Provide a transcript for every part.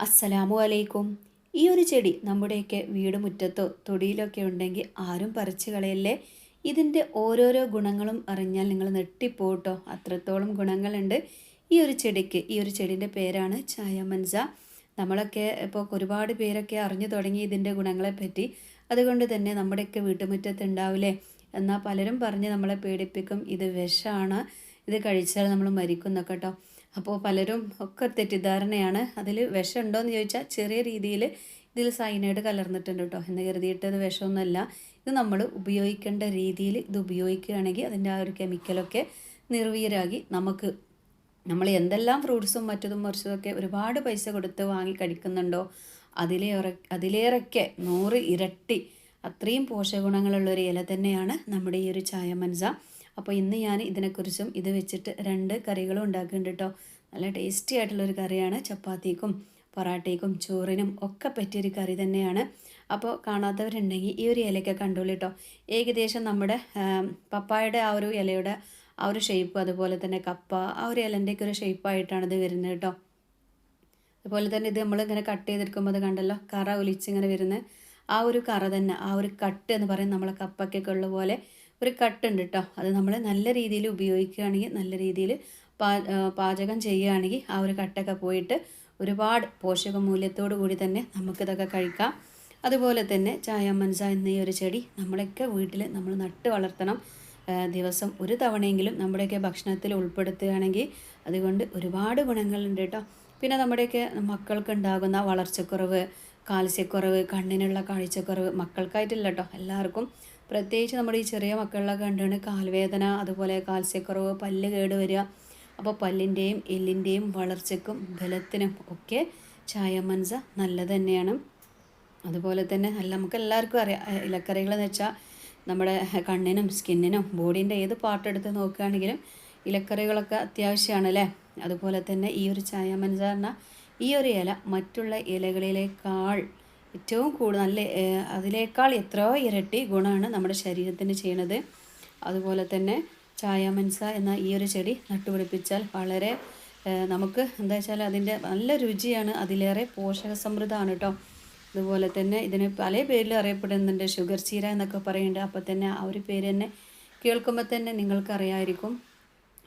അസ്സലാമു അലൈക്കും. ഈ ഒരു ചെടി നമ്മുടെയൊക്കെ വീട് മുറ്റത്തോ തൊടിയിലൊക്കെ ഉണ്ടെങ്കിൽ ആരും പറിച്ചു കളയല്ലേ? ഇതിന്റെ ഓരോരോ ഗുണങ്ങളും അറിഞ്ഞാൽ നിങ്ങൾ നെട്ടിപ്പോട്ടോ അത്രത്തോളം ഗുണങ്ങളുണ്ട്. ഈ ഒരു ചെടിക്ക് ഈ ഒരു ചെടീന്റെ പേരാണ് ചായമൻസ. നമ്മളൊക്കെ ഇപ്പോൾ ഒരുപാട് പേരൊക്കെ അറിഞ്ഞു തുടങ്ങി ഇതിന്റെ ഗുണങ്ങളെപ്പറ്റി. അതുകൊണ്ട് തന്നെ നമ്മുടെയൊക്കെ വീട്ടുമുറ്റത്ത് ഉണ്ടാവില്ലേ എന്നാൽ പലരും പറഞ്ഞ് നമ്മളെ പേടിപ്പിക്കും ഇത് വിഷമാണ് ഇത് കഴിച്ചാൽ നമ്മൾ മരിക്കുന്നൊക്കെ കേട്ടോ. അപ്പോൾ പലരും ഒക്കെ തെറ്റിദ്ധാരണയാണ്. അതിൽ വിഷം ഉണ്ടോ എന്ന് ചോദിച്ചാൽ ചെറിയ രീതിയിൽ ഇതിൽ സൈനൈഡ് കലർന്നിട്ടുണ്ട് കേട്ടോ. എന്ന് കരുതിയിട്ട് അത് വിഷമൊന്നുമല്ല. ഇത് നമ്മൾ ഉപയോഗിക്കേണ്ട രീതിയിൽ ഇത് ഉപയോഗിക്കുകയാണെങ്കിൽ അതിന്റെ ആ ഒരു കെമിക്കലൊക്കെ നിർവീരാകി നമുക്ക് നമ്മൾ എന്തെല്ലാം ഫ്രൂട്ട്സും മറ്റതും മറിച്ചതൊക്കെ ഒരുപാട് പൈസ കൊടുത്ത് വാങ്ങി കഴിക്കുന്നുണ്ടോ? അതിലേറെ അതിലേറെയൊക്കെ നൂറ് ഇരട്ടി അത്രയും പോഷകഗുണങ്ങളുള്ള ഒരു ഇല തന്നെയാണ് നമ്മുടെ ഈ ഒരു ചായ മനസ അപ്പോൾ ഇന്ന് ഞാൻ ഇതിനെക്കുറിച്ചും ഇത് വെച്ചിട്ട് രണ്ട് കറികളും ഉണ്ടാക്കുന്നുണ്ട് കേട്ടോ. നല്ല ടേസ്റ്റി ആയിട്ടുള്ളൊരു കറിയാണ്. ചപ്പാത്തിക്കും പൊറാട്ടയ്ക്കും ചോറിനും ഒക്കെ പറ്റിയൊരു കറി തന്നെയാണ്. അപ്പോൾ കാണാത്തവരുണ്ടെങ്കിൽ ഈ ഒരു ഇലയൊക്കെ കണ്ടോളൂ കേട്ടോ ഏകദേശം നമ്മുടെ പപ്പായുടെ ആ ഒരു ഇലയുടെ ആ ഒരു ഷേപ്പ് അതുപോലെ തന്നെ കപ്പ ആ ഒരു ഇലന്റെയൊക്കെ ഒരു ഷേപ്പായിട്ടാണ് ഇത് വരുന്നത് കേട്ടോ അതുപോലെ തന്നെ ഇത് നമ്മൾ ഇങ്ങനെ കട്ട് ചെയ്തെടുക്കുമ്പോൾ അത് കണ്ടല്ലോ? കറ ഒലിച്ചിങ്ങനെ വരുന്നത് ആ ഒരു കറ തന്നെ ആ ഒരു കട്ട് എന്ന് പറയും നമ്മളെ കപ്പയ്ക്കൊക്കെ ഉള്ള പോലെ ഒരു കട്ടുണ്ട് കേട്ടോ അത് നമ്മൾ നല്ല രീതിയിൽ ഉപയോഗിക്കുകയാണെങ്കിൽ നല്ല രീതിയിൽ പാചകം ചെയ്യുകയാണെങ്കിൽ ആ ഒരു കട്ടൊക്കെ പോയിട്ട് ഒരുപാട് പോഷക മൂല്യത്തോടു കൂടി തന്നെ നമുക്കിതൊക്കെ കഴിക്കാം. അതുപോലെ തന്നെ ചായ മൻസ എന്ന ഈ ഒരു ചെടി നമ്മളൊക്കെ വീട്ടിൽ നമ്മൾ നട്ട് വളർത്തണം. ദിവസം ഒരു തവണയെങ്കിലും നമ്മുടെയൊക്കെ ഭക്ഷണത്തിൽ ഉൾപ്പെടുത്തുകയാണെങ്കിൽ അതുകൊണ്ട് ഒരുപാട് ഗുണങ്ങളുണ്ട് കേട്ടോ. പിന്നെ നമ്മുടെയൊക്കെ മക്കൾക്ക് ഉണ്ടാകുന്ന വളർച്ചക്കുറവ് കാൽസ്യക്കുറവ് കണ്ണിനുള്ള കാഴ്ചക്കുറവ് മക്കൾക്കായിട്ടില്ല കേട്ടോ എല്ലാവർക്കും. പ്രത്യേകിച്ച് നമ്മുടെ ഈ ചെറിയ മക്കളിലൊക്കെ കണ്ടാണ് കാൽവേദന അതുപോലെ കാൽസ്യക്കുറവ് പല്ല് കേട് വരിക അപ്പോൾ പല്ലിന്റെയും എല്ലിന്റെയും വളർച്ചയ്ക്കും ബലത്തിനും ഒക്കെ ചായമൻസ നല്ലത് തന്നെയാണ്. അതുപോലെ തന്നെ നല്ല നമുക്ക് എല്ലാവർക്കും അറിയാം. ഇലക്കറികളെന്ന് വെച്ചാൽ നമ്മുടെ കണ്ണിനും സ്കിന്നിനും ബോഡീന്റെ ഏത് പാർട്ട് എടുത്ത് നോക്കുകയാണെങ്കിലും ഇലക്കറികളൊക്കെ അത്യാവശ്യമാണ് അല്ലേ? അതുപോലെ തന്നെ ഈ ഒരു ചായമൻസ എന്ന ഈ ഒരു ഇല മറ്റുള്ള ഇലകളിലേക്കാൾ ഏറ്റവും കൂടുതൽ നല്ല അതിലേക്കാൾ എത്രയോ ഇരട്ടി ഗുണമാണ് നമ്മുടെ ശരീരത്തിന് ചെയ്യണത് അതുപോലെ തന്നെ ചായമൻസ എന്ന ഈ ഒരു ചെടി നട്ടുപിടിപ്പിച്ചാൽ വളരെ നമുക്ക് എന്താ വെച്ചാൽ അതിന്റെ നല്ല രുചിയാണ്. അതിലേറെ പോഷക സമൃദ്ധമാണ് കേട്ടോ. അതുപോലെ തന്നെ ഇതിന് പല പേരിൽ അറിയപ്പെടുന്നുണ്ട്. ഷുഗർ ചീര എന്നൊക്കെ പറയുന്നുണ്ട്. അപ്പോൾ തന്നെ ആ ഒരു പേര് തന്നെ കേൾക്കുമ്പോൾ തന്നെ നിങ്ങൾക്കറിയായിരിക്കും.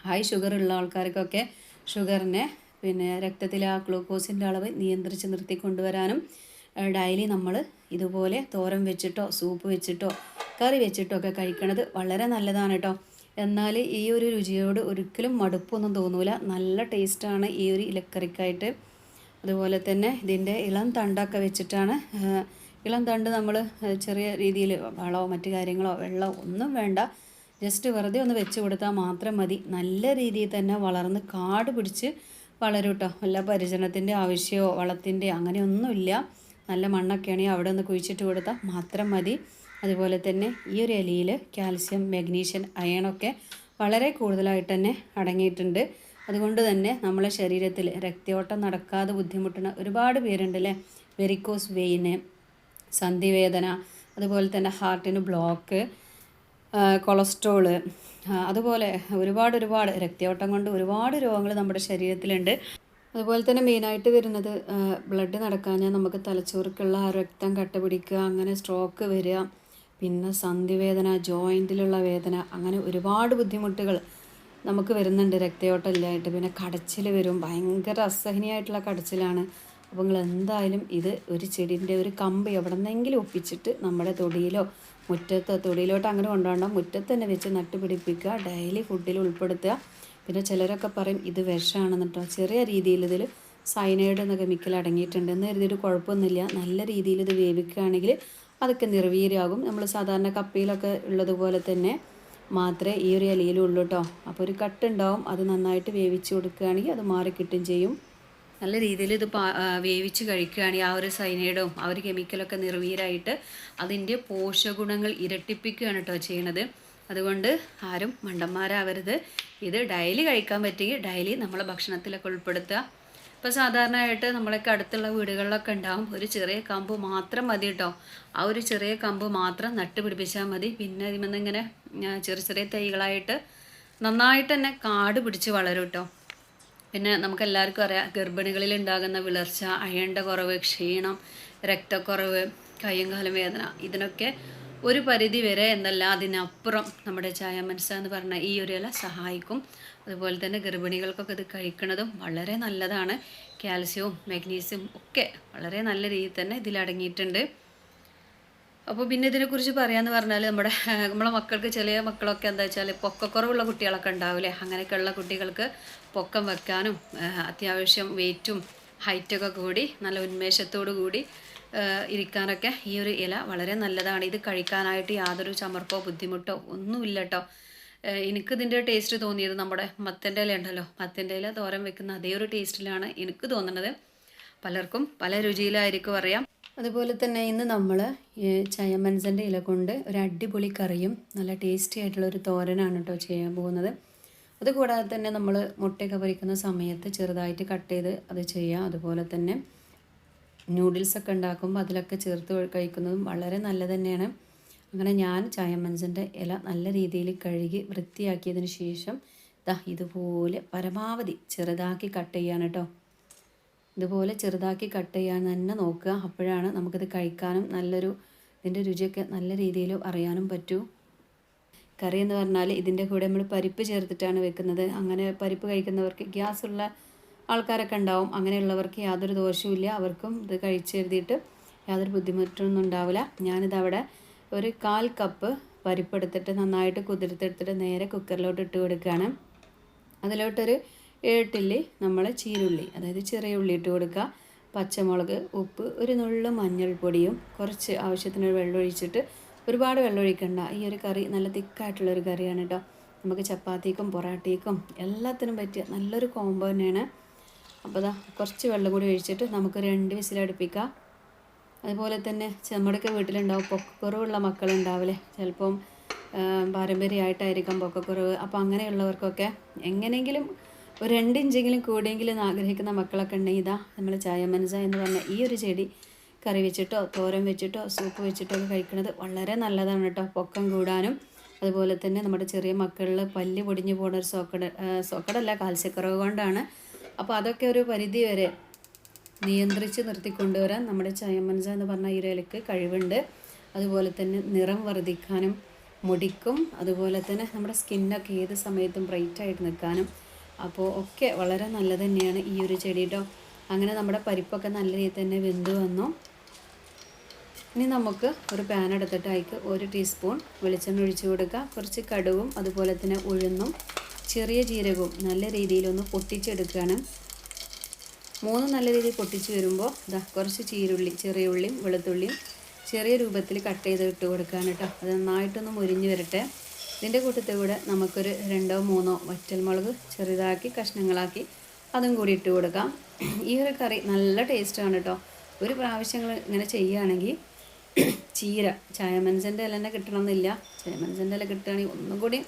ഹൈ ഷുഗർ ഉള്ള ആൾക്കാർക്കൊക്കെ ഷുഗറിനെ പിന്നെ രക്തത്തിലെ ആ ഗ്ലൂക്കോസിന്റെ അളവ് നിയന്ത്രിച്ച് നിർത്തി കൊണ്ടുവരാനും ഡെയിലി നമ്മൾ ഇതുപോലെ തോരം വെച്ചിട്ടോ സൂപ്പ് വെച്ചിട്ടോ കറി വെച്ചിട്ടോ ഒക്കെ കഴിക്കണത് വളരെ നല്ലതാണ് കേട്ടോ. എന്നാൽ ഈ ഒരു രുചിയോട് ഒരിക്കലും മടുപ്പൊന്നും തോന്നൂല. നല്ല ടേസ്റ്റാണ് ഈ ഒരു ഇലക്കറിക്കായിട്ട്. അതുപോലെ തന്നെ ഇതിന്റെ ഇളം തണ്ടൊക്കെ വെച്ചിട്ടാണ് ഇളം തണ്ട് നമ്മൾ ചെറിയ രീതിയിൽ വളമോ മറ്റു കാര്യങ്ങളോ വെള്ളമോ ഒന്നും വേണ്ട. ജസ്റ്റ് വെറുതെ ഒന്ന് വെച്ച് കൊടുത്താൽ മാത്രം മതി. നല്ല രീതിയിൽ തന്നെ വളർന്ന് കാട് പിടിച്ച് വളരും കേട്ടോ വല്ല പരിചരണത്തിന്റെ ആവശ്യമോ വളത്തിന്റെ അങ്ങനെയൊന്നുമില്ല. നല്ല മണ്ണൊക്കെയാണെങ്കിൽ അവിടെ ഒന്ന് കുഴിച്ചിട്ട് കൊടുത്താൽ മാത്രം മതി. അതുപോലെ തന്നെ ഈ ഒരു എലിയിൽ കാൽസ്യം മെഗ്നീഷ്യം അയണൊക്കെ വളരെ കൂടുതലായിട്ട് തന്നെ അടങ്ങിയിട്ടുണ്ട്. അതുകൊണ്ട് തന്നെ നമ്മളെ ശരീരത്തിൽ രക്തയോട്ടം നടക്കാതെ ബുദ്ധിമുട്ടുന്ന ഒരുപാട് പേരുണ്ട് അല്ലേ വെരിക്കോസ് വെയിന് സന്ധിവേദന അതുപോലെ തന്നെ ഹാർട്ടിന് ബ്ലോക്ക് കൊളസ്ട്രോൾ അതുപോലെ ഒരുപാട് ഒരുപാട് രക്തയോട്ടം കൊണ്ട് ഒരുപാട് രോഗങ്ങൾ നമ്മുടെ ശരീരത്തിലുണ്ട്. അതുപോലെ തന്നെ മെയിനായിട്ട് വരുന്നത് ബ്ലഡ് നടക്കാഞ്ഞാൽ നമുക്ക് തലച്ചോർക്കുള്ള രക്തം കട്ട പിടിക്കുക അങ്ങനെ സ്ട്രോക്ക് വരിക പിന്നെ സന്ധിവേദന ജോയിന്റിലുള്ള വേദന അങ്ങനെ ഒരുപാട് ബുദ്ധിമുട്ടുകൾ നമുക്ക് വരുന്നുണ്ട് രക്തയോട്ടം ഇല്ലായിട്ട് പിന്നെ കടച്ചിൽ വരും ഭയങ്കര അസഹനീയമായിട്ടുള്ള കടച്ചിലാണ്. അപ്പോൾ നിങ്ങൾ എന്തായാലും ഇത് ഒരു ചെടീന്റെ ഒരു കമ്പ് എവിടെന്നെങ്കിലും ഒപ്പിച്ചിട്ട് നമ്മുടെ തൊടിയിലോ മുറ്റത്തോ തൊടിയിലോട്ട് അങ്ങനെ കൊണ്ടുപോകണ്ട. മുറ്റത്ത് തന്നെ വെച്ച് നട്ടുപിടിപ്പിക്കുക ഡെയിലി ഫുഡിൽ ഉൾപ്പെടുത്തുക. പിന്നെ ചിലരൊക്കെ പറയും ഇത് വിഷമാണെന്നിട്ടോ ചെറിയ രീതിയിൽ ഇതിൽ സൈനൈഡ് എന്ന കെമിക്കൽ അടങ്ങിയിട്ടുണ്ട്. എന്ന് കരുതിയിട്ട് കുഴപ്പമൊന്നുമില്ല. നല്ല രീതിയിൽ ഇത് വേവിക്കുകയാണെങ്കിൽ അതൊക്കെ നിർവീര്യമാകും. നമ്മൾ സാധാരണ കപ്പയിലൊക്കെ ഉള്ളതുപോലെ തന്നെ മാത്രമേ ഈ ഒരു ഇലയിലുള്ളൂ കേട്ടോ അപ്പോൾ ഒരു കട്ടുണ്ടാവും അത് നന്നായിട്ട് വേവിച്ച് കൊടുക്കുകയാണെങ്കിൽ അത് മാറി കിട്ടും ചെയ്യും. നല്ല രീതിയിൽ ഇത് വേവിച്ച് കഴിക്കുകയാണെങ്കിൽ ആ ഒരു സൈനൈഡും ആ ഒരു കെമിക്കലൊക്കെ നിർവീരായിട്ട് അതിന്റെ പോഷകഗുണങ്ങൾ ഇരട്ടിപ്പിക്കുകയാണ് കേട്ടോ ചെയ്യണത്. അതുകൊണ്ട് ആരും മണ്ടന്മാരാവരുത്. ഇത് ഡെയിലി കഴിക്കാൻ പറ്റുമെങ്കിൽ ഡെയിലി നമ്മളെ ഭക്ഷണത്തിലൊക്കെ ഉൾപ്പെടുത്തുക. ഇപ്പോൾ സാധാരണയായിട്ട് നമ്മളൊക്കെ അടുത്തുള്ള വീടുകളിലൊക്കെ ഉണ്ടാവും. ഒരു ചെറിയ കമ്പ് മാത്രം മതി കേട്ടോ ആ ഒരു ചെറിയ കമ്പ് മാത്രം നട്ട് പിടിപ്പിച്ചാൽ മതി. പിന്നെ ഇതിമെന്ന് ഇങ്ങനെ ചെറിയ ചെറിയ തൈകളായിട്ട് നന്നായിട്ട് തന്നെ കാട് പിടിച്ച് വളരും കേട്ടോ പിന്നെ നമുക്ക് എല്ലാവർക്കും അറിയാം ഗർഭിണികളിൽ ഉണ്ടാകുന്ന വിളർച്ച അയണ്ട കുറവ് ക്ഷീണം രക്തക്കുറവ് കയ്യും കാലം വേദന ഇതിനൊക്കെ ഒരു പരിധി വരെ എന്നല്ല അതിനപ്പുറം നമ്മുടെ ചായ മനസ്സ എന്ന് പറഞ്ഞ ഈ ഒരു ഇല സഹായിക്കും. അതുപോലെ തന്നെ ഗർഭിണികൾക്കൊക്കെ ഇത് കഴിക്കുന്നതും വളരെ നല്ലതാണ്. കാൽസ്യവും മാഗ്നീഷ്യവും ഒക്കെ വളരെ നല്ല രീതിയിൽ തന്നെ ഇതിലടങ്ങിയിട്ടുണ്ട്. അപ്പോൾ പിന്നെ ഇതിനെക്കുറിച്ച് പറയാമെന്ന് പറഞ്ഞാൽ നമ്മുടെ നമ്മളെ മക്കൾക്ക് ചെറിയ മക്കളൊക്കെ എന്താ വെച്ചാൽ പൊക്കക്കുറവുള്ള കുട്ടികളൊക്കെ ഉണ്ടാവില്ലേ? അങ്ങനെയൊക്കെയുള്ള കുട്ടികൾക്ക് പൊക്കം വെക്കാനും അത്യാവശ്യം വെയിറ്റും ഹൈറ്റൊക്കെ കൂടി നല്ല ഉന്മേഷത്തോടു കൂടി ഇരിക്കാനൊക്കെ ഈ ഒരു ഇല വളരെ നല്ലതാണ്. ഇത് കഴിക്കാനായിട്ട് യാതൊരു ചമർപ്പോ ബുദ്ധിമുട്ടോ ഒന്നുമില്ല കേട്ടോ എനിക്കിതിന്റെ ടേസ്റ്റ് തോന്നിയത് നമ്മുടെ മത്തന്റെ ഇല ഉണ്ടല്ലോ. മത്തന്റെ ഇല തോരൻ വെക്കുന്ന അതേ ഒരു ടേസ്റ്റിലാണ് എനിക്ക് തോന്നുന്നത്. പലർക്കും പല രുചിയിലായിരിക്കും അറിയാം. അതുപോലെ തന്നെ ഇന്ന് നമ്മൾ ചയമൻസന്റെ ഇല കൊണ്ട് ഒരു അടിപൊളി കറിയും നല്ല ടേസ്റ്റി ആയിട്ടുള്ള ഒരു തോരനാണ് കേട്ടോ ചെയ്യാൻ പോകുന്നത്. അതുകൂടാതെ തന്നെ നമ്മൾ മുട്ടയൊക്കെ പൊരിക്കുന്ന സമയത്ത് ചെറുതായിട്ട് കട്ട് ചെയ്ത് അത് ചെയ്യാം. അതുപോലെ തന്നെ നൂഡിൽസൊക്കെ ഉണ്ടാക്കുമ്പോൾ അതിലൊക്കെ ചേർത്ത് കഴിക്കുന്നതും വളരെ നല്ലത് തന്നെയാണ്. അങ്ങനെ ഞാൻ ചായമഞ്ചന്റെ ഇല നല്ല രീതിയിൽ കഴുകി വൃത്തിയാക്കിയതിന് ശേഷം ദാ ഇതുപോലെ പരമാവധി ചെറുതാക്കി കട്ട് ചെയ്യാൻ കേട്ടോ. ഇതുപോലെ ചെറുതാക്കി കട്ട് ചെയ്യാൻ തന്നെ നോക്കുക. അപ്പോഴാണ് നമുക്കിത് കഴിക്കാനും നല്ലൊരു ഇതിന്റെ രുചിയൊക്കെ നല്ല രീതിയിൽ അറിയാനും പറ്റൂ. കറി എന്ന് പറഞ്ഞാൽ ഇതിന്റെ കൂടെ നമ്മൾ പരിപ്പ് ചേർത്തിട്ടാണ് വെക്കുന്നത്. അങ്ങനെ പരിപ്പ് കഴിക്കുന്നവർക്ക് ഗ്യാസ് ഉള്ള ആൾക്കാരൊക്കെ ഉണ്ടാവും. അങ്ങനെയുള്ളവർക്ക് യാതൊരു ദോഷവും ഇല്ല അവർക്കും ഇത് കഴിച്ചെഴുതിയിട്ട് യാതൊരു ബുദ്ധിമുട്ടൊന്നും ഉണ്ടാവില്ല. ഞാനിതവിടെ ഒരു കാൽ കപ്പ് പരിപ്പെടുത്തിട്ട് നന്നായിട്ട് കുതിർത്തെടുത്തിട്ട് നേരെ കുക്കറിലോട്ട് ഇട്ട് കൊടുക്കുകയാണ്. അതിലോട്ടൊരു ഏട്ടില്ലി നമ്മൾ ചീരുള്ളി അതായത് ചെറിയ ഉള്ളി ഇട്ട് കൊടുക്കുക. പച്ചമുളക് ഉപ്പ് ഒരു നുള്ളു മഞ്ഞൾപ്പൊടിയും കുറച്ച് ആവശ്യത്തിന് വെള്ളം ഒഴിച്ചിട്ട് ഒരുപാട് വെള്ളം ഒഴിക്കണ്ട. ഈ ഒരു കറി നല്ല തിക്കായിട്ടുള്ളൊരു കറിയാണ് കേട്ടോ നമുക്ക് ചപ്പാത്തിക്കും പൊറാട്ടയ്ക്കും എല്ലാത്തിനും പറ്റിയ നല്ലൊരു കോംബോ തന്നെയാണ്. അപ്പോൾ അതാ കുറച്ച് വെള്ളം കൂടി ഒഴിച്ചിട്ട് നമുക്ക് രണ്ട് വിസിലടുപ്പിക്കാം. അതുപോലെ തന്നെ നമ്മുടെയൊക്കെ വീട്ടിലുണ്ടാവും. പൊക്കക്കുറവുള്ള മക്കളുണ്ടാവില്ലേ? ചിലപ്പം പാരമ്പര്യമായിട്ടായിരിക്കാം പൊക്കക്കുറവ്. അപ്പോൾ അങ്ങനെയുള്ളവർക്കൊക്കെ എങ്ങനെയെങ്കിലും ഒരു രണ്ട് ഇഞ്ചെങ്കിലും കൂടിയെങ്കിലും ആഗ്രഹിക്കുന്ന മക്കളൊക്കെ ഉണ്ടെങ്കിൽ ഇതാ നമ്മൾ ചായമനസ എന്ന് പറഞ്ഞ ഈ ഒരു ചെടി കറി വെച്ചിട്ടോ തോരൻ വെച്ചിട്ടോ സൂപ്പ് വെച്ചിട്ടോ ഒക്കെ കഴിക്കുന്നത് വളരെ നല്ലതാണ് കേട്ടോ. പൊക്കം കൂടാനും അതുപോലെ തന്നെ നമ്മുടെ ചെറിയ മക്കളിൽ പല്ല് പൊടിഞ്ഞു പോകുന്ന ഒരു സോക്കട സോക്കടല്ല കാൽസ്യക്കുറവ് കൊണ്ടാണ്. അപ്പോൾ അതൊക്കെ ഒരു പരിധി വരെ നിയന്ത്രിച്ച് നിർത്തിക്കൊണ്ടുവരാൻ നമ്മുടെ ചയമൻസ എന്ന് പറഞ്ഞ ഈ ഇലയ്ക്ക് കഴിവുണ്ട്. അതുപോലെ തന്നെ നിറം വർദ്ധിക്കാനും മുടിക്കും. അതുപോലെ തന്നെ നമ്മുടെ സ്കിന്നൊക്കെ ഏത് സമയത്തും ബ്രൈറ്റായിട്ട് നിൽക്കാനും. അപ്പോൾ ഒക്കെ വളരെ നല്ലത് തന്നെയാണ് ഈ ഒരു ചെടി കേട്ടോ അങ്ങനെ നമ്മുടെ പരിപ്പൊക്കെ നല്ല രീതിയിൽ തന്നെ വെന്ത് വന്നു. ഇനി നമുക്ക് ഒരു പാൻ എടുത്തിട്ട് അതിക്ക് ഒരു ടീസ്പൂൺ വെളിച്ചെണ്ണ ഒഴിച്ചു കൊടുക്കുക കുറച്ച് കടുവും അതുപോലെ തന്നെ ഉഴുന്നും ചെറിയ ജീരകവും നല്ല രീതിയിലൊന്ന് പൊട്ടിച്ചെടുക്കുകയാണ് മൂന്ന് നല്ല രീതിയിൽ പൊട്ടിച്ച് വരുമ്പോൾ ഇതാ കുറച്ച് ചീരുള്ളി ചെറിയ ഉള്ളിയും വെളുത്തുള്ളിയും ചെറിയ രൂപത്തിൽ കട്ട് ചെയ്ത് ഇട്ട് കൊടുക്കുകയാണ് കേട്ടോ. അത് നന്നായിട്ടൊന്ന് മുരിഞ്ഞ് വരട്ടെ. ഇതിന്റെ കൂട്ടത്തിൽ കൂടെ നമുക്കൊരു രണ്ടോ മൂന്നോ വറ്റൽമുളക് ചെറുതാക്കി കഷ്ണങ്ങളാക്കി അതും കൂടി ഇട്ട് കൊടുക്കാം. ഈ ഒരു കറി നല്ല ടേസ്റ്റാണ് കേട്ടോ. ഒരു പ്രാവശ്യങ്ങൾ ഇങ്ങനെ ചെയ്യുകയാണെങ്കിൽ ചീര ചായമനസിന്റെ ഇല തന്നെ കിട്ടണമെന്നില്ല. ചായമനസിന്റെ ഇല കിട്ടുകയാണെങ്കിൽ ഒന്നും കൂടി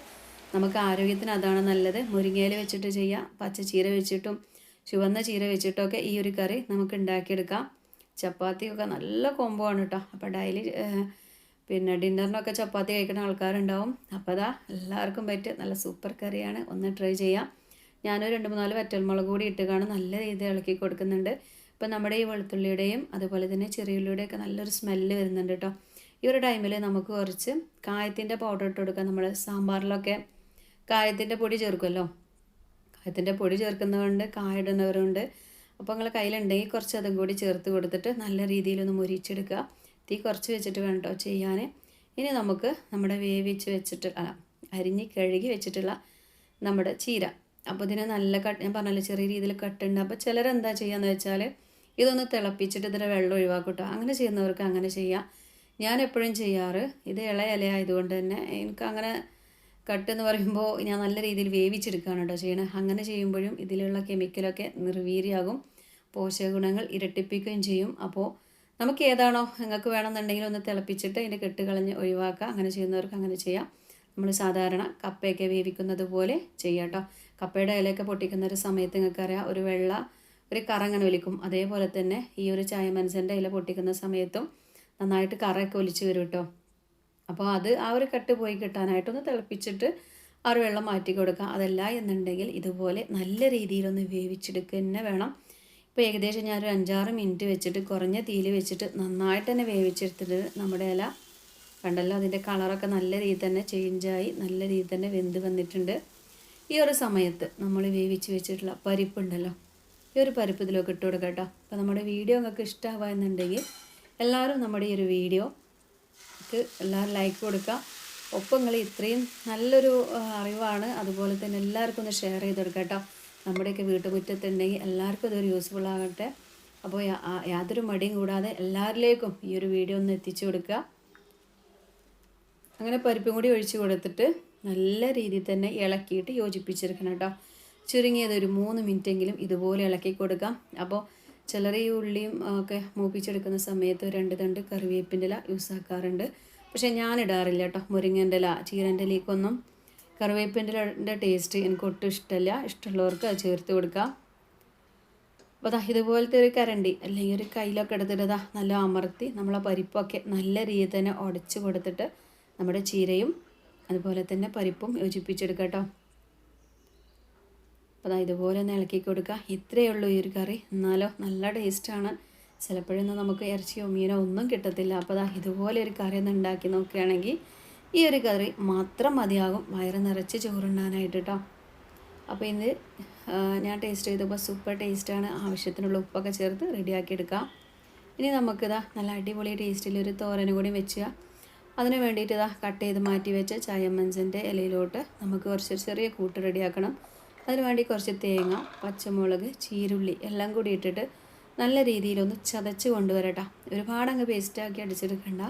നമുക്ക് ആരോഗ്യത്തിന് അതാണ് നല്ലത്. മുരിങ്ങയില വെച്ചിട്ട് ചെയ്യാം പച്ചച്ചീര വെച്ചിട്ടും ചുവന്ന ചീര വെച്ചിട്ടൊക്കെ ഈ ഒരു കറി നമുക്ക് ഉണ്ടാക്കിയെടുക്കാം. ചപ്പാത്തിയൊക്കെ നല്ല കോംബോ ആണ് കേട്ടോ അപ്പോൾ ഡെയിലി പിന്നെ ഡിന്നറിനൊക്കെ ചപ്പാത്തി കഴിക്കുന്ന ആൾക്കാരുണ്ടാവും. അപ്പോൾ അതാ എല്ലാവർക്കും പറ്റിയ നല്ല സൂപ്പർ കറിയാണ്. ഒന്ന് ട്രൈ ചെയ്യാം. ഞാനൊരു രണ്ട് മൂന്നാൽ വറ്റൽമുളക് കൂടി ഇട്ട് കാണും നല്ല രീതിയിൽ ഇളക്കി കൊടുക്കുന്നുണ്ട്. ഇപ്പം നമ്മുടെ ഈ വെളുത്തുള്ളിയുടെയും അതുപോലെ തന്നെ ചെറിയുള്ളിയുടെയൊക്കെ നല്ലൊരു സ്മെല്ല് വരുന്നുണ്ട് കേട്ടോ ഈ ഒരു ടൈമിൽ നമുക്ക് കുറച്ച് കായത്തിന്റെ പൗഡർ ഇട്ട് കൊടുക്കാം. നമ്മൾ സാമ്പാറിലൊക്കെ കായത്തിന്റെ പൊടി ചേർക്കുമല്ലോ കായത്തിന്റെ പൊടി ചേർക്കുന്നവരുണ്ട് കായിടുന്നവരുണ്ട്. അപ്പോൾ നിങ്ങൾ കയ്യിലുണ്ടെങ്കിൽ കുറച്ച് അതും കൂടി ചേർത്ത് കൊടുത്തിട്ട് നല്ല രീതിയിലൊന്ന് മുരിച്ചെടുക്കുക. തീ കുറച്ച് വെച്ചിട്ട് വേണം കേട്ടോ ചെയ്യാൻ. ഇനി നമുക്ക് നമ്മുടെ വേവിച്ച് വെച്ചിട്ട് അരിഞ്ഞ് കഴുകി വെച്ചിട്ടുള്ള നമ്മുടെ ചീര. അപ്പോൾ ഇതിനെ നല്ല കട്ട് ഞാൻ പറഞ്ഞല്ലോ ചെറിയ രീതിയിൽ കട്ടുണ്ട്. അപ്പോൾ ചിലരെന്താ ചെയ്യാന്ന് വെച്ചാൽ ഇതൊന്ന് തിളപ്പിച്ചിട്ട് ഇതിന്റെ വെള്ളം ഒഴിവാക്കട്ടോ അങ്ങനെ ചെയ്യുന്നവർക്ക് അങ്ങനെ ചെയ്യാം. ഞാൻ എപ്പോഴും ചെയ്യാറ്. ഇത് ഇള ഇല ആയതുകൊണ്ട് തന്നെ എനിക്ക് അങ്ങനെ കട്ട് എന്ന് പറയുമ്പോൾ ഞാൻ നല്ല രീതിയിൽ വേവിച്ചെടുക്കുകയാണ് കേട്ടോ ചെയ്യണത് അങ്ങനെ ചെയ്യുമ്പോഴും ഇതിലുള്ള കെമിക്കലൊക്കെ നിർവീര്യാകും പോഷകഗുണങ്ങൾ ഇരട്ടിപ്പിക്കുകയും ചെയ്യും. അപ്പോൾ നമുക്ക് ഏതാണോ നിങ്ങൾക്ക് വേണമെന്നുണ്ടെങ്കിൽ ഒന്ന് തിളപ്പിച്ചിട്ട് അതിന്റെ കെട്ട് കളഞ്ഞ് ഒഴിവാക്കുക. അങ്ങനെ ചെയ്യുന്നവർക്ക് അങ്ങനെ ചെയ്യാം. നമ്മൾ സാധാരണ കപ്പയൊക്കെ വേവിക്കുന്നത് പോലെ ചെയ്യാം കേട്ടോ. കപ്പയുടെ ഇലയൊക്കെ പൊട്ടിക്കുന്ന ഒരു സമയത്ത് നിങ്ങൾക്കറിയാം ഒരു വെള്ള ഒരു കറങ്ങനെ വലിക്കും. അതേപോലെ തന്നെ ഈ ഒരു ചായ മനസ്സിന്റെ ഇല പൊട്ടിക്കുന്ന സമയത്തും നന്നായിട്ട് കറയൊക്കെ ഒലിച്ച് വരും കേട്ടോ. അപ്പോൾ അത് ആ ഒരു കട്ട് പോയി കിട്ടാനായിട്ടൊന്ന് തിളപ്പിച്ചിട്ട് ആ ഒരു വെള്ളം മാറ്റി കൊടുക്കുക. അതല്ല എന്നുണ്ടെങ്കിൽ ഇതുപോലെ നല്ല രീതിയിലൊന്ന് വേവിച്ചെടുക്കുക തന്നെ വേണം. ഇപ്പോൾ ഏകദേശം ഞാനൊരു അഞ്ചാറ് മിനിറ്റ് വെച്ചിട്ട് കുറഞ്ഞ തീയിൽ വെച്ചിട്ട് നന്നായിട്ട് തന്നെ വേവിച്ചെടുത്തിട്ട് നമ്മുടെ ഇല കണ്ടല്ലോ അതിന്റെ കളറൊക്കെ നല്ല രീതിയിൽ തന്നെ ചേഞ്ചായി നല്ല രീതിയിൽ തന്നെ വെന്ത് വന്നിട്ടുണ്ട്. ഈ ഒരു സമയത്ത് നമ്മൾ വേവിച്ച് വെച്ചിട്ടുള്ള പരിപ്പുണ്ടല്ലോ ഈ ഒരു പരിപ്പ് ഇതിലൊക്കെ ഇട്ട് കൊടുക്കാം കേട്ടോ. അപ്പോൾ നമ്മുടെ വീഡിയോ നിങ്ങൾക്ക് ഇഷ്ടമാവുക എന്നുണ്ടെങ്കിൽ എല്ലാവരും നമ്മുടെ ഈ ഒരു വീഡിയോ എല്ലാവരും ലൈക്ക് കൊടുക്കുക. ഒപ്പം നിങ്ങൾ ഇത്രയും നല്ലൊരു അറിവാണ്. അതുപോലെ തന്നെ എല്ലാവർക്കും ഒന്ന് ഷെയർ ചെയ്ത് കൊടുക്കുക കേട്ടോ. നമ്മുടെയൊക്കെ വീട്ടുമുറ്റത്തുണ്ടെങ്കിൽ എല്ലാവർക്കും ഇതൊരു യൂസ്ഫുൾ ആകട്ടെ. അപ്പോൾ യാതൊരു മടിയും കൂടാതെ എല്ലാവരിലേക്കും ഈ ഒരു വീഡിയോ ഒന്ന് എത്തിച്ചു കൊടുക്കുക. അങ്ങനെ പരിപ്പും കൂടി ഒഴിച്ചു കൊടുത്തിട്ട് നല്ല രീതിയിൽ തന്നെ ഇളക്കിയിട്ട് യോജിപ്പിച്ചെടുക്കണം കേട്ടോ. ചുരുങ്ങിയത് ഒരു മൂന്ന് മിനിറ്റെങ്കിലും ഇതുപോലെ ഇളക്കി കൊടുക്കാം. അപ്പോൾ ചിലർ ഈ ഉള്ളിയും ഒക്കെ മൂപ്പിച്ചെടുക്കുന്ന സമയത്ത് രണ്ട് തണ്ട് കറിവേപ്പിന്റെ ഇല യൂസ് ആക്കാറുണ്ട്. പക്ഷേ ഞാൻ ഇടാറില്ല കേട്ടോ മുരിങ്ങന്റെ ഇല ചീരന്റെ ഇലയ്ക്കൊന്നും കറിവേപ്പിന്റെ ഇലയുടെ ടേസ്റ്റ് എനിക്ക് ഒട്ടും ഇഷ്ടമല്ല ഇഷ്ടമുള്ളവർക്ക് അത് ചേർത്ത് കൊടുക്കാം. അപ്പോൾ അതാ ഇതുപോലത്തെ ഒരു കരണ്ടി അല്ലെങ്കിൽ ഒരു കയ്യിലൊക്കെ എടുത്തിട്ട് ഇതാ നല്ല അമർത്തി നമ്മളെ പരിപ്പൊക്കെ നല്ല രീതിയിൽ തന്നെ ഉടച്ച് കൊടുത്തിട്ട് നമ്മുടെ ചീരയും അതുപോലെ തന്നെ പരിപ്പും യോജിപ്പിച്ചെടുക്കാം കേട്ടോ അപ്പോൾ ഇതുപോലെ ഒന്ന് ഇളക്കി കൊടുക്കുക ഇത്രയേ ഉള്ളൂ ഈ ഒരു കറി. എന്നാലോ നല്ല ടേസ്റ്റാണ് ചിലപ്പോഴൊന്നും നമുക്ക് ഇറച്ചിയോ മീനോ ഒന്നും കിട്ടത്തില്ല. അപ്പോൾ അതാ ഇതുപോലെ ഒരു കറി ഒന്ന് ഉണ്ടാക്കി നോക്കുകയാണെങ്കിൽ ഈ ഒരു കറി മാത്രം മതിയാകും. വയറ് നിറച്ച് ചോറുണ്ടാനായിട്ട് കേട്ടോ അപ്പോൾ ഇത് ഞാൻ ടേസ്റ്റ് ചെയ്തപ്പോൾ സൂപ്പർ ടേസ്റ്റാണ് ആവശ്യത്തിനുള്ള ഉപ്പൊക്കെ ചേർത്ത് റെഡിയാക്കി എടുക്കാം. ഇനി നമുക്കിതാ നല്ല അടിപൊളി ടേസ്റ്റിൽ ഒരു തോരനും കൂടി വെച്ചുക. അതിന് വേണ്ടിയിട്ട് ഇതാ കട്ട് ചെയ്ത് മാറ്റി വെച്ച ചായമ്മഞ്ചന്റെ ഇലയിലോട്ട് നമുക്ക് കുറച്ച് ചെറിയ കൂട്ട് റെഡിയാക്കണം അതിന് വേണ്ടി കുറച്ച് തേങ്ങ പച്ചമുളക് ചീരുള്ളി എല്ലാം കൂടി ഇട്ടിട്ട് നല്ല രീതിയിലൊന്ന് ചതച്ച് കൊണ്ടുവരട്ടാ. ഒരുപാട് അങ്ങ് പേസ്റ്റാക്കി അടിച്ചെടുക്കണ്ട.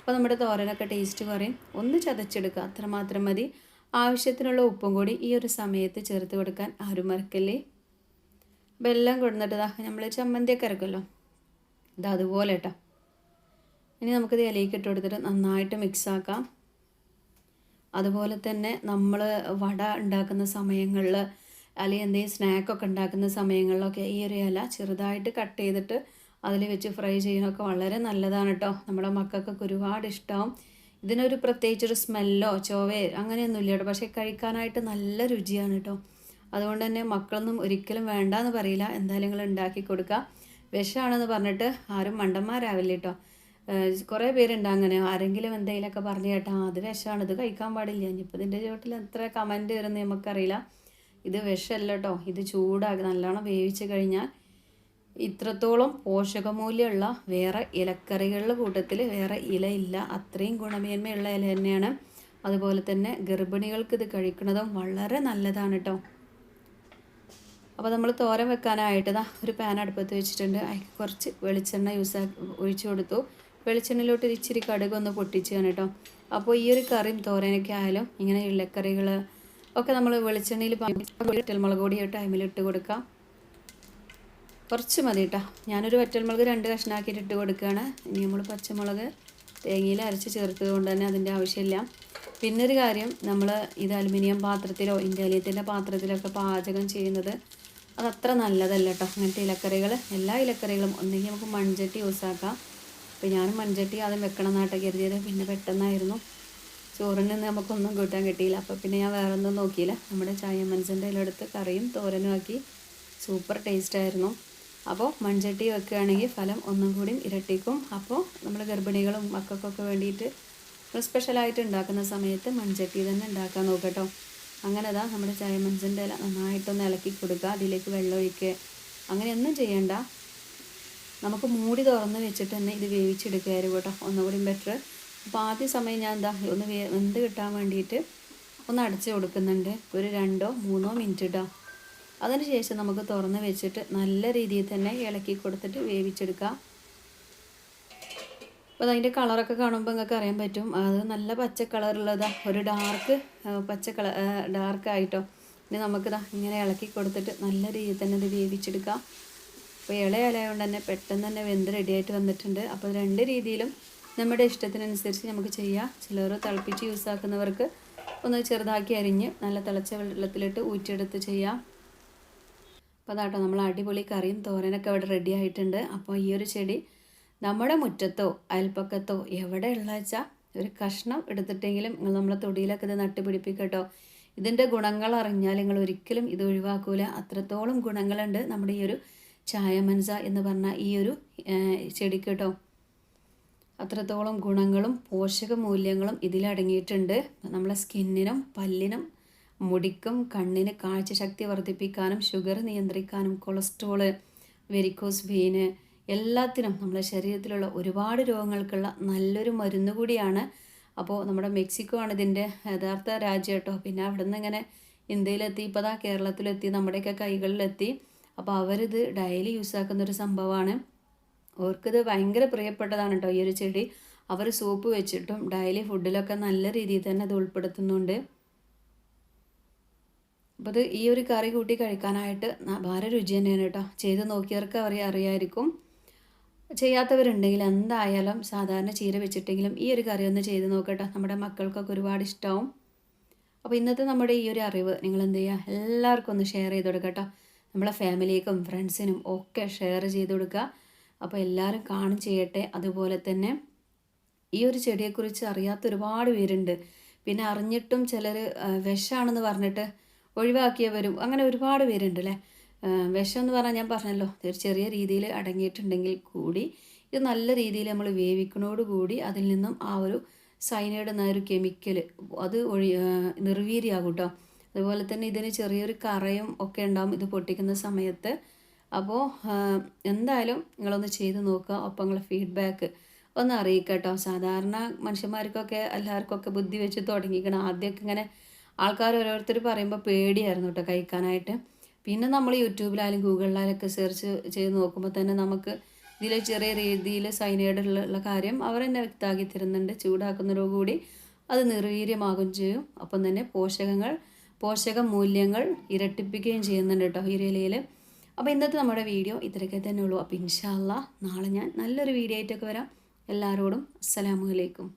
അപ്പോൾ നമ്മുടെ തോരനൊക്കെ ടേസ്റ്റ് കുറയും. ഒന്ന് ചതച്ചെടുക്കുക. അത്രമാത്രം മതി. ആവശ്യത്തിനുള്ള ഉപ്പും കൂടി ഈ ഒരു സമയത്ത് ചേർത്ത് കൊടുക്കാൻ ആരും മറക്കല്ലേ? അപ്പോൾ എല്ലാം കൊടുത്തിട്ട് ഇതാ നമ്മൾ ചമ്മന്തിയൊക്കെ ഇറക്കുമല്ലോ ഇത് അതുപോലെ കേട്ടോ ഇനി നമുക്കിത് ഇലയ്ക്ക് ഇട്ട് കൊടുത്തിട്ട് നന്നായിട്ട് മിക്സ് ആക്കാം. അതുപോലെ തന്നെ നമ്മൾ വട ഉണ്ടാക്കുന്ന സമയങ്ങളിൽ അല്ലെങ്കിൽ എന്തെങ്കിലും സ്നാക്കൊക്കെ ഉണ്ടാക്കുന്ന സമയങ്ങളിലൊക്കെ ഈ ഒരു ഇല ചെറുതായിട്ട് കട്ട് ചെയ്തിട്ട് അതിൽ വെച്ച് ഫ്രൈ ചെയ്യുന്നതൊക്കെ വളരെ നല്ലതാണ് കേട്ടോ നമ്മുടെ മക്കൾക്കൊക്കെ ഒരുപാട് ഇഷ്ടമാവും. ഇതിനൊരു പ്രത്യേകിച്ചൊരു സ്മെല്ലോ ചോവേ അങ്ങനെയൊന്നുമില്ല കേട്ടോ പക്ഷേ കഴിക്കാനായിട്ട് നല്ല രുചിയാണ് കേട്ടോ അതുകൊണ്ട് തന്നെ മക്കളൊന്നും ഒരിക്കലും വേണ്ടാന്ന് പറയില്ല. എന്തായാലും നിങ്ങൾ ഉണ്ടാക്കി കൊടുക്കുക. വിഷമാണെന്ന് പറഞ്ഞിട്ട് ആരും മണ്ടന്മാരാവില്ല കേട്ടോ കുറേ പേരുണ്ട് അങ്ങനെ. ആരെങ്കിലും എന്തെങ്കിലുമൊക്കെ പറഞ്ഞു കേട്ടാ അത് വിഷമാണ് ഇത് കഴിക്കാൻ പാടില്ല. ഇനിയിപ്പോൾ ഇതിന്റെ ചുവട്ടിൽ എത്ര കമന്റ് വരുന്നത് നമുക്കറിയില്ല. ഇത് വിഷമല്ല കേട്ടോ ഇത് ചൂടാക്കി നല്ലോണം വേവിച്ച് കഴിഞ്ഞാൽ ഇത്രത്തോളം പോഷകമൂല്യമുള്ള വേറെ ഇലക്കറികളുടെ കൂട്ടത്തിൽ വേറെ ഇല ഇല്ല. അത്രയും ഗുണമേന്മയുള്ള ഇല തന്നെയാണ്. അതുപോലെ തന്നെ ഗർഭിണികൾക്ക് ഇത് കഴിക്കുന്നതും വളരെ നല്ലതാണ് കേട്ടോ അപ്പോൾ നമ്മൾ തോരൻ വെക്കാനായിട്ട് ഒരു പാൻ അടുപ്പത്ത് വെച്ചിട്ടുണ്ട്. അതിൽ കുറച്ച് വെളിച്ചെണ്ണ യൂസ് ഒഴിച്ചു കൊടുത്തു. വെളിച്ചെണ്ണയിലോട്ട് ഇച്ചിരി കടുക് ഒന്ന് പൊട്ടിച്ചാണ് കേട്ടോ അപ്പോൾ ഈ ഒരു കറിയും തോരനൊക്കെ ആയാലും ഇങ്ങനെ ഇലക്കറികൾ ഒക്കെ നമ്മൾ വെളിച്ചെണ്ണയിൽ വറ്റൽമുളക് പൊടി ടൈമിൽ ഇട്ട് കൊടുക്കാം. കുറച്ച് മതി കേട്ടോ ഞാനൊരു വറ്റൽമുളക് രണ്ട് കഷ്ണാക്കിയിട്ട് ഇട്ട് കൊടുക്കുകയാണ് ഇനി നമ്മൾ പച്ചമുളക് തേങ്ങയിൽ അരച്ച് ചേർത്തത് കൊണ്ട് തന്നെ അതിന്റെ ആവശ്യമില്ല. പിന്നെ ഒരു കാര്യം നമ്മൾ ഇത് അലുമിനിയം പാത്രത്തിലോ ഇൻഡാലിയത്തിന്റെ പാത്രത്തിലൊക്കെ പാചകം ചെയ്യുന്നത് അതത്ര നല്ലതല്ല കേട്ടോ അങ്ങനത്തെ ഇലക്കറികൾ എല്ലാ ഇലക്കറികളും ഒന്നെങ്കിൽ നമുക്ക് മൺചട്ടി യൂസ് ആക്കാം അപ്പോൾ ഞാനും മൺചട്ടി ആദ്യം വെക്കണം എന്നാട്ടെ കരുതിയത്. പിന്നെ പെട്ടെന്നായിരുന്നു ചോറിന് നമുക്കൊന്നും കൂട്ടാൻ കിട്ടിയില്ല. അപ്പോൾ പിന്നെ ഞാൻ വേറെ ഒന്നും നോക്കിയില്ല. നമ്മുടെ ചായ മനസ്സിന്റെ അതിലെടുത്ത് കറിയും തോരനും ആക്കി. സൂപ്പർ ടേസ്റ്റായിരുന്നു അപ്പോൾ മൺചട്ടി വെക്കുകയാണെങ്കിൽ ഫലം ഒന്നും കൂടി ഇരട്ടിക്കും. അപ്പോൾ നമ്മൾ ഗർഭിണികളും മക്കൾക്കൊക്കെ വേണ്ടിയിട്ട് സ്പെഷ്യലായിട്ട് ഉണ്ടാക്കുന്ന സമയത്ത് മൺചട്ടി തന്നെ ഉണ്ടാക്കാൻ നോക്കട്ടോ. അങ്ങനെ അതാ നമ്മുടെ ചായ മനസ്സിന്റെ ഇല നന്നായിട്ടൊന്ന് ഇളക്കി കൊടുക്കുക. അതിലേക്ക് വെള്ളം ഒഴിക്കുക. അങ്ങനെയൊന്നും ചെയ്യണ്ട. നമുക്ക് മൂടി തുറന്ന് വെച്ചിട്ട് തന്നെ ഇത് വേവിച്ചെടുക്കുകയായിരുന്നു കേട്ടോ. ഒന്നുകൂടി ബെറ്റർ അപ്പോൾ ആദ്യ സമയം ഞാൻ എന്താ ഒന്ന് വെന്ത് കിട്ടാൻ വേണ്ടിയിട്ട് ഒന്ന് അടച്ച് കൊടുക്കുന്നുണ്ട്. ഒരു രണ്ടോ മൂന്നോ മിനിറ്റ് ഇട്ടോ അതിന് ശേഷം നമുക്ക് തുറന്ന് വെച്ചിട്ട് നല്ല രീതിയിൽ തന്നെ ഇളക്കി കൊടുത്തിട്ട് വേവിച്ചെടുക്കാം. അപ്പോൾ അതിന്റെ കളറൊക്കെ കാണുമ്പോൾ നിങ്ങൾക്ക് അറിയാൻ പറ്റും. അത് നല്ല പച്ച കളറുള്ളതാ ഒരു ഡാർക്ക് പച്ച കളർ ഡാർക്കായിട്ടോ ഇനി നമുക്കിതാ ഇങ്ങനെ ഇളക്കി കൊടുത്തിട്ട് നല്ല രീതിയിൽ തന്നെ ഇത് വേവിച്ചെടുക്കാം. അപ്പോൾ ഇളയ ഇലയുകൊണ്ട് തന്നെ പെട്ടെന്ന് തന്നെ വെന്ത് റെഡിയായിട്ട് വന്നിട്ടുണ്ട്. അപ്പോൾ രണ്ട് രീതിയിലും നമ്മുടെ ഇഷ്ടത്തിനനുസരിച്ച് നമുക്ക് ചെയ്യാം. ചിലർ തിളപ്പിച്ച് യൂസ് ആക്കുന്നവർക്ക് ഒന്ന് ചെറുതാക്കി അരിഞ്ഞ് നല്ല തിളച്ച വെള്ളത്തിലിട്ട് ഊറ്റിയെടുത്ത് ചെയ്യാം. അപ്പോൾ അതാട്ടോ നമ്മൾ അടിപൊളി കറിയും തോരനൊക്കെ ഇവിടെ റെഡി ആയിട്ടുണ്ട്. അപ്പോൾ ഈ ഒരു ചെടി നമ്മുടെ മുറ്റത്തോ അയൽപ്പക്കത്തോ എവിടെ ഉള്ള വെച്ചാൽ ഒരു കഷ്ണം എടുത്തിട്ടെങ്കിലും നമ്മളെ തൊടിയിലൊക്കെ ഇത് നട്ടുപിടിപ്പിക്കട്ടോ. ഇതിന്റെ ഗുണങ്ങൾ അറിഞ്ഞാൽ നിങ്ങൾ ഒരിക്കലും ഇത് ഒഴിവാക്കൂല. അത്രത്തോളം ഗുണങ്ങളുണ്ട് നമ്മുടെ ഈ ഒരു ചായമൻസ എന്ന് പറഞ്ഞ ഈ ഒരു ചെടിക്ക് കേട്ടോ. അത്രത്തോളം ഗുണങ്ങളും പോഷക മൂല്യങ്ങളും ഇതിലടങ്ങിയിട്ടുണ്ട്. നമ്മളെ സ്കിന്നിനും പല്ലിനും മുടിക്കും കണ്ണിന് കാഴ്ചശക്തി വർദ്ധിപ്പിക്കാനും ഷുഗർ നിയന്ത്രിക്കാനും കൊളസ്ട്രോൾ വെരിക്കോസ് വെയിന് എല്ലാത്തിനും നമ്മുടെ ശരീരത്തിലുള്ള ഒരുപാട് രോഗങ്ങൾക്കുള്ള നല്ലൊരു മരുന്ന് കൂടിയാണ്. അപ്പോൾ നമ്മുടെ മെക്സിക്കോ ആണ് ഇതിന്റെ യഥാർത്ഥ രാജ്യം കേട്ടോ. പിന്നെ അവിടെ നിന്ന് ഇങ്ങനെ ഇന്ത്യയിലെത്തി ഇപ്പോൾ ദാ കേരളത്തിലെത്തി നമ്മുടെയൊക്കെ കൈകളിലെത്തി. അപ്പോൾ അവരിത് ഡെയിലി യൂസ് ആക്കുന്ന ഒരു സംഭവമാണ് അവർക്കിത് ഭയങ്കര പ്രിയപ്പെട്ടതാണ് കേട്ടോ ഈ ഒരു ചെടി. അവർ സോപ്പ് വെച്ചിട്ടും ഡെയിലി ഫുഡിലൊക്കെ നല്ല രീതിയിൽ തന്നെ അത് ഉൾപ്പെടുത്തുന്നുണ്ട്. അപ്പോൾ ഇത് ഈ ഒരു കറി കൂട്ടി കഴിക്കാനായിട്ട് ഭാര രുചി തന്നെയാണ് കേട്ടോ ചെയ്ത് നോക്കിയവർക്ക് അവർ അറിയായിരിക്കും. ചെയ്യാത്തവരുണ്ടെങ്കിൽ എന്തായാലും സാധാരണ ചീര വെച്ചിട്ടെങ്കിലും ഈ ഒരു കറി ഒന്ന് ചെയ്ത് നോക്കട്ടെ. നമ്മുടെ മക്കൾക്കൊക്കെ ഒരുപാട് ഇഷ്ടമാവും അപ്പോൾ ഇന്നത്തെ നമ്മുടെ ഈ ഒരു അറിവ് നിങ്ങൾ എന്ത് ചെയ്യുക? എല്ലാവർക്കും ഒന്ന് ഷെയർ ചെയ്ത് കൊടുക്കുക കേട്ടോ നമ്മളെ ഫാമിലിക്കും ഫ്രണ്ട്സിനും ഒക്കെ ഷെയർ ചെയ്ത് കൊടുക്കുക. അപ്പോൾ എല്ലാവരും കാണും ചെയ്യട്ടെ. അതുപോലെ തന്നെ ഈ ഒരു ചെടിയെക്കുറിച്ച് അറിയാത്ത ഒരുപാട് പേരുണ്ട്. പിന്നെ അറിഞ്ഞിട്ടും ചിലർ വിഷമാണെന്ന് പറഞ്ഞിട്ട് ഒഴിവാക്കിയവരും അങ്ങനെ ഒരുപാട് പേരുണ്ട് അല്ലേ? വിഷം എന്ന് പറഞ്ഞാൽ ഞാൻ പറഞ്ഞല്ലോ ഒരു ചെറിയ രീതിയിൽ അടങ്ങിയിട്ടുണ്ടെങ്കിൽ കൂടി ഇത് നല്ല രീതിയിൽ നമ്മൾ വേവിക്കണോടുകൂടി അതിൽ നിന്നും ആ ഒരു സൈനൈഡ് എന്ന ഒരു കെമിക്കൽ അത് ഒഴി നിർവീര്യാകും കേട്ടോ അതുപോലെ തന്നെ ഇതിന് ചെറിയൊരു കറയും ഒക്കെ ഉണ്ടാവും ഇത് പൊട്ടിക്കുന്ന സമയത്ത്. അപ്പോൾ എന്തായാലും നിങ്ങളൊന്ന് ചെയ്ത് നോക്കുക. ഒപ്പം നിങ്ങളെ ഫീഡ്ബാക്ക് ഒന്ന് അറിയിക്കുക സാധാരണ മനുഷ്യന്മാർക്കൊക്കെ എല്ലാവർക്കൊക്കെ ബുദ്ധി വെച്ച് തുടങ്ങിക്കണം ആദ്യമൊക്കെ ഇങ്ങനെ ആൾക്കാർ ഓരോരുത്തർ പറയുമ്പോൾ പേടിയായിരുന്നു കേട്ടോ കഴിക്കാനായിട്ട്. പിന്നെ നമ്മൾ യൂട്യൂബിലായാലും ഗൂഗിളിലായാലൊക്കെ സെർച്ച് ചെയ്ത് നോക്കുമ്പോൾ തന്നെ നമുക്ക് ഇതിൽ ചെറിയ രീതിയിൽ സൈനൈഡുള്ള കാര്യം അവർ തന്നെ വ്യക്തമാക്കി തരുന്നുണ്ട്. ചൂടാക്കുന്നതോടുകൂടി അത് നിർവീര്യമാകുകയും ചെയ്യും. അപ്പം തന്നെ പോഷകങ്ങൾ പോഷക മൂല്യങ്ങൾ ഇരട്ടിപ്പിക്കുകയും ചെയ്യുന്നുണ്ട് കേട്ടോ ഹീരയിലയിൽ അപ്പോൾ ഇന്നത്തെ നമ്മുടെ വീഡിയോ ഇത്രയൊക്കെ തന്നെ ഉള്ളൂ. അപ്പോൾ ഇൻഷാല്ല നാളെ ഞാൻ നല്ലൊരു വീഡിയോ ആയിട്ടൊക്കെ വരാം. എല്ലാവരോടും അസ്സലാമു അലൈക്കും.